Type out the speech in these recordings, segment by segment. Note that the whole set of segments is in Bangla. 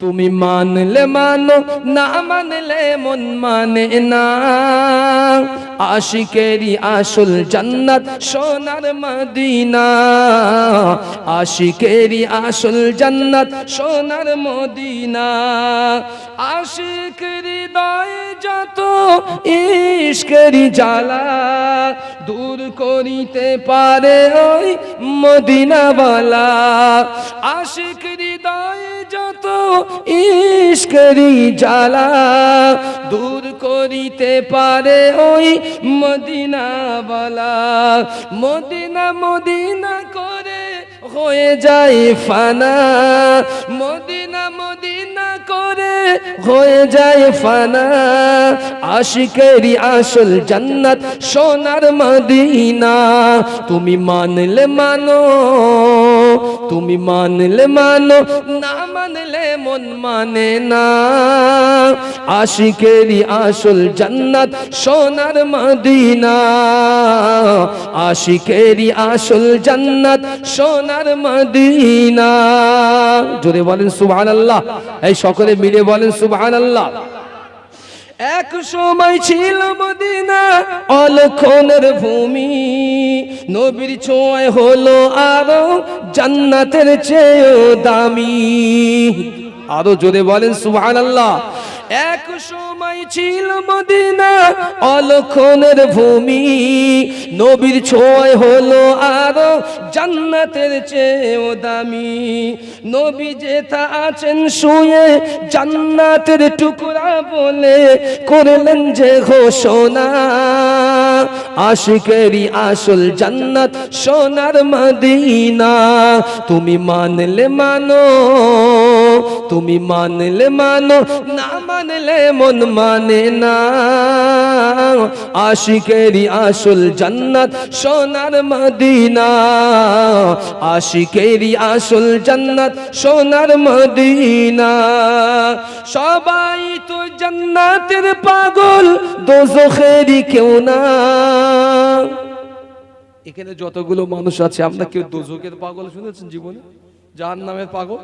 তুমি মানলে মানো, না মানলে মন মানে না। আশিকেরি আসল জান্নাত সোনার মদিনা। আশিকেরি আসল জান্নাত সোনার মদিনা। আশিক হৃদয় যত ইশকেরি জ্বালা দূর করিতে পারে ওই মদিনাওয়ালা। আশিক হৃদয় যত ইস্করি জ্বালা, দূর করিতে পারে ওই মদিনাওয়ালা। মদিনা মদিনা করে হয়ে যায় ফানা মদিনা মদিনা করে হয়ে যায় ফানা। আশিকেরি আসল জান্নাত সোনার মদিনা। তুমি মানলে মানো তুমি মানলে মানো, না মানলে মন মানে না। আশিকেরি আসল জান্নাত সোনার মদিনা। আশিকেরি আসল জান্নাত সোনার মদিনা। জোরে বলেন সুবহানাল্লাহ। এই সকলে মিলে বলেন সুবহানাল্লাহ। এক সময় ছিল মদিনা, অলক্ষণের ভূমি। নবীর ছোঁয়ায় হলো আরও জান্নাতের চেয়েও দামি। আরও জোরে বলেন, সুবহানাল্লাহ। এক সময় ছিল মদিনা অলক্ষণের ভূমি। নবীর ছোঁয় হলো আরও জান্নাতের চেয়েও দামি। নবী যেথা আছেন শুয়ে জান্নাতের টুকরা বলে করলেন যে ঘোষণা। আশিকেরি আসল জান্নাত সোনার মদিনা। তুমি মানলে মানো তুমি মানলে মানো, না মানলে মন মানে না। আশিকেরি আসল জান্নাত সোনার মদিনা। আশিকেরি আসল জান্নাত সোনার মদিনা। সবাই তো জান্নাতের পাগল দোজখেরি কেউ না। এখানে যতগুলো মানুষ আছে, আমরা কেউ দোজকের পাগল শুনেছেন জীবনে? জাহান নামের পাগল?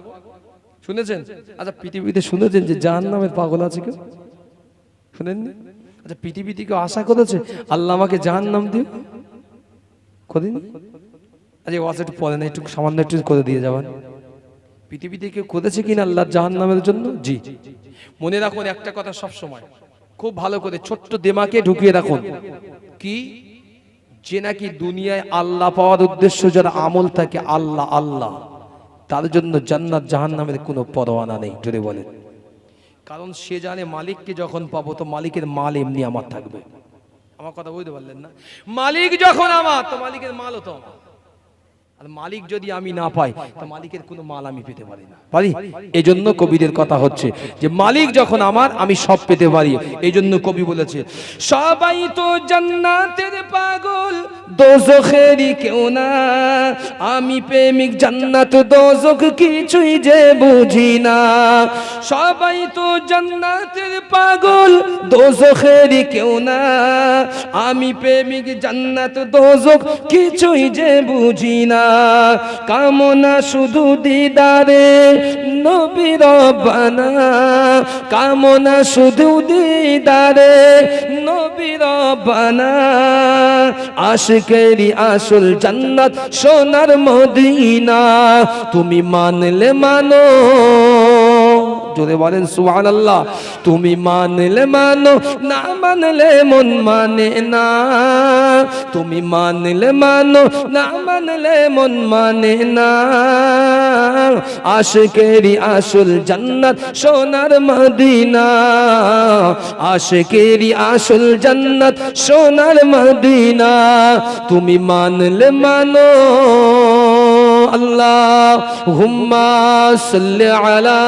শুনেছেন? আচ্ছা পৃথিবীতে শুনেছেন যে জাহান নামের পাগল আছে কেউ? শুনেননি? আচ্ছা পৃথিবীতে কেউ আশা করেছে? আল্লাহ আমাকে জাহান নাম দিও কদিন? আচ্ছা ওয়াজ একটু পরে না একটু সামান্য একটু করে দিয়ে যাবেন। পৃথিবীতে কেউ করেছে কিনা আল্লাহ জাহান নামের জন্য? জি। মনে রাখুন একটা কথা সব সময়। খুব ভালো করে ছোট্ট দেমাকে ঢুকিয়ে রাখুন। কি? যে নাকি দুনিয়ায় আল্লাহ পাওয়ার উদ্দেশ্য, যার আমল থাকে আল্লাহ আল্লাহ। তার জন্য জান্নাত জাহান নামের কোনো পরোয়ানা নেই, জোরে বলেন। কারণ সে জানে মালিককে যখন পাবো, তো মালিকের মাল এমনি আমার থাকবে। আমার কথা বুঝতে পারলেন না? মালিক যখন আমার, তো মালিকের মালও তো আমার। মালিক যদি আমি না পাই, তো মালিকের কোনো মাল আমি পেতে পারি না। পারি? এই জন্য কবিদের কথা হচ্ছে যে, মালিক যখন আমার, আমি সব পেতে পারি। এই জন্য কবি বলেছে, সবাই তো জান্নাতের পাগল, দোজখেরই কেউ না। আমি প্রেমিক, জান্নাত, দোজখ কিছুই যে বুঝি না। সবাই তো জান্নাতের পাগল, দোজখেরই কেউ না। আমি প্রেমিক, জান্নাত, দোজখ কিছুই যে বুঝি না। কামনা শুধু দিদারে, নবীর বানা। কামনা শুধু দিদারে, নবীর বানা। আশকেরি আসল জান্নাত সোনার মদিনা। তুমি মানলে মানো জোরে বলেন সুহান আল্লাহ তুমি মানলে মানো, না মানলে মন মানে না। তুমি মানলে মানো, না মানলে মন মানে না। আশকেরি আসল জান্নাত সোনার মদিনা। আশকেরি আসল জান্নাত সোনার মদিনা। তুমি মানলে মানো আল্লাহ হুম্মা সাল্লি আলা